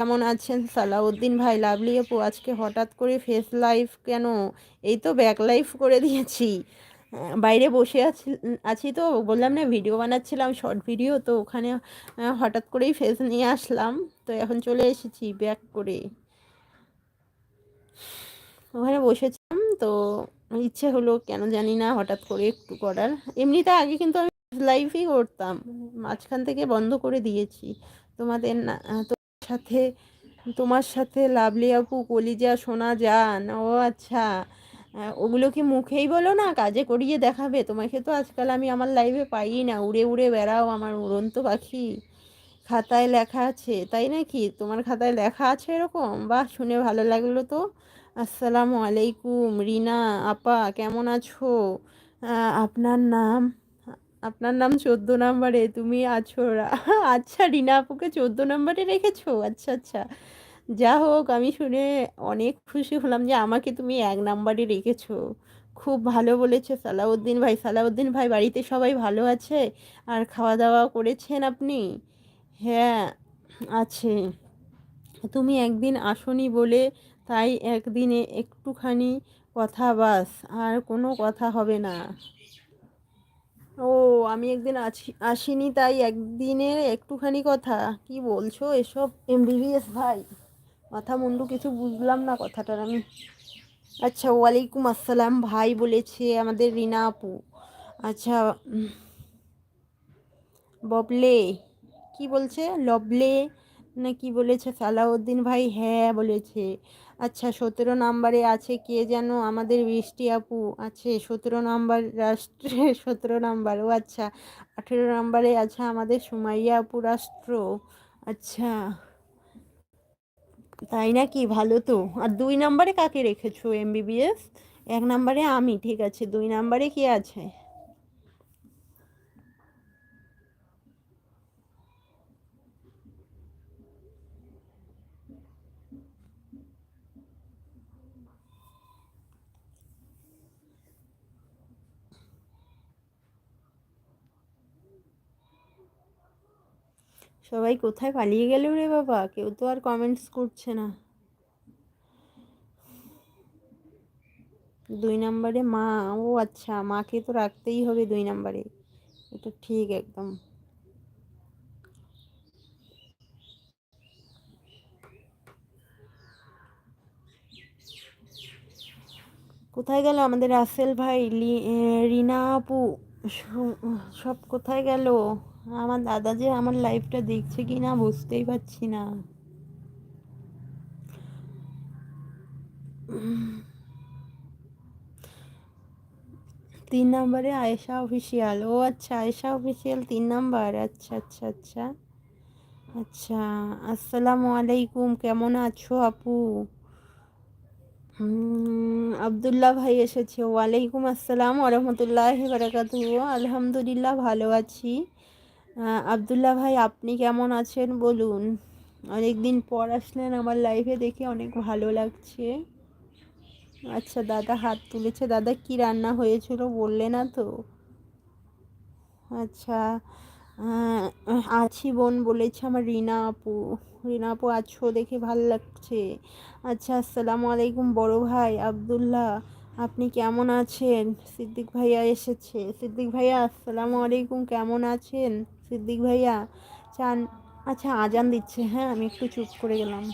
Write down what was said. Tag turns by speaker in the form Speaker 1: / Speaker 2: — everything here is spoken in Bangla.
Speaker 1: কেমন আছেন? সালাউদ্দিন ভাই, লাভলি আপু, আজকে হঠাৎ করে ফেস লাইভ কেন? এই তো ব্যাক লাইভ করে দিয়েছি। বাইরে বসে আছি আছি তো, বললাম না ভিডিও বানাচ্ছিলাম, শর্ট ভিডিও, তো ওখানে হঠাৎ করেই ফেস নিয়ে আসলাম। তো এখন চলে এসেছি ব্যাক করে। ওখানে বসেছিলাম, তো ইচ্ছে হলো, কেন জানি না, হঠাৎ করে একটু করার। এমনিতে আগে কিন্তু আমি ফেস লাইভই করতাম, মাঝখান থেকে বন্ধ করে দিয়েছি। তোমাদের না সাথে, তোমার সাথে লাভলি আপু, কলিজা শোনা যান ও আচ্ছা। ওগুলো কি মুখেই বলো না? কাজে করিয়ে দেখাবে। তোমাকে তো আজকাল আমি আমার লাইভে পাই না। উড়ে উড়ে বেড়াও আমার উড়ন্ত পাখি। খাতায় লেখা আছে, তাই নাকি? তোমার খাতায় লেখা আছে এরকম? বাহ, শুনে ভালো লাগল তো। আসসালামু আলাইকুম, রিনা, আপা, কেমন আছো? আপনার নাম? আপনার নাম চোদ্দ নাম্বারে, তুমি আছো আচ্ছা রিনা আপুকে চোদ্দ নাম্বারে রেখেছো? আচ্ছা আচ্ছা। যা হোক, আমি শুনে অনেক খুশি হলাম যে আমাকে তুমি এক নাম্বারে রেখেছো। খুব ভালো বলেছে সালাউদ্দিন ভাই। সালাউদ্দিন ভাই, বাড়িতে সবাই ভালো আছে? আর খাওয়া দাওয়া করেছেন আপনি? হ্যাঁ আছে। তুমি একদিন আসনি বলে তাই একদিনে একটুখানি কথা বাস, আর কোনো কথা হবে না। ও, আমি একদিন আছি, আসিনি তাই একদিনের একটুখানি কথা। কি বলছো এসব? এমবিবিএস ভাই। মাথা মুন্ডু কিছু বুঝলাম না কথাটার আমি। আচ্ছা ওয়ালাইকুম আসসালাম ভাই বলেছে আমাদের রিনা আপু। আচ্ছা ববলে। কি বলছে? লবলে? না কি বলেছে সালাউদ্দিন? ভাই হ্যাঁ বলেছে। আচ্ছা সতেরো নাম্বারে আছে কে যেন? আমাদের বৃষ্টি আপু আছে, সতেরো নাম্বার রাষ্ট্রে সতেরো নাম্বার। ও আচ্ছা আঠেরো নাম্বারে আছে আমাদের সুমাইয়া আপু রাষ্ট্র। আচ্ছা তাই নাকি? ভালো তো। আর দুই নাম্বারে কাকে রেখেছো? এমবিবিএস এক নাম্বারে আমি, ঠিক আছে। দুই নাম্বারে কে আছে? সবাই কোথায় পালিয়ে গেল রে বাবা? কেউ তো আর কমেন্টস করছে না। দুই নাম্বারে মা, ও আচ্ছা মাকে তো রাখতেই হবে দুই নাম্বারে। এটা ঠিক একদম। কোথায় গেল আমাদের রাসেল ভাই? রিনা আপু সব কোথায় গেল? আমার দাদা যে আমার লাইফটা দেখছে কি না বুঝতেই পারছি না। তিন নম্বরে আয়েশা অফিসিয়াল ও আচ্ছা আয়েশা অফিসিয়াল তিন নম্বর আচ্ছা আচ্ছা আচ্ছা। আচ্ছা আসসালামু আলাইকুম, কেমন আছো আপু? আবদুল্লাহ ভাই এসেছে। ওয়ালাইকুম আসসালাম ওরহমতুল্লাহ বারাকাতু আলহামদুলিল্লাহ ভালো আছি। আবদুল্লাহ ভাই, আপনি কেমন আছেন বলুন? অনেকদিন পর আসলেন আমার লাইফে দেখে অনেক ভালো লাগছে। আচ্ছা দাদা হাত তুলেছে। দাদা, কি রান্না হয়েছিল বললে না তো? আচ্ছা আছি বোন বলেছে আমার রিনা আপু। রিনা আপু, আছো দেখে ভালো লাগছে। আচ্ছা আসসালামু আলাইকুম বড় ভাই, আবদুল্লাহ, আপনি কেমন আছেন? সিদ্দিক ভাইয়া এসেছে। সিদ্দিক ভাইয়া, আসসালামু আলাইকুম, কেমন আছেন? সিদ্দিক ভাইয়া চান আচ্ছা আজান দিচ্ছে হ্যাঁ আমি একটু চুপ করে গেলাম।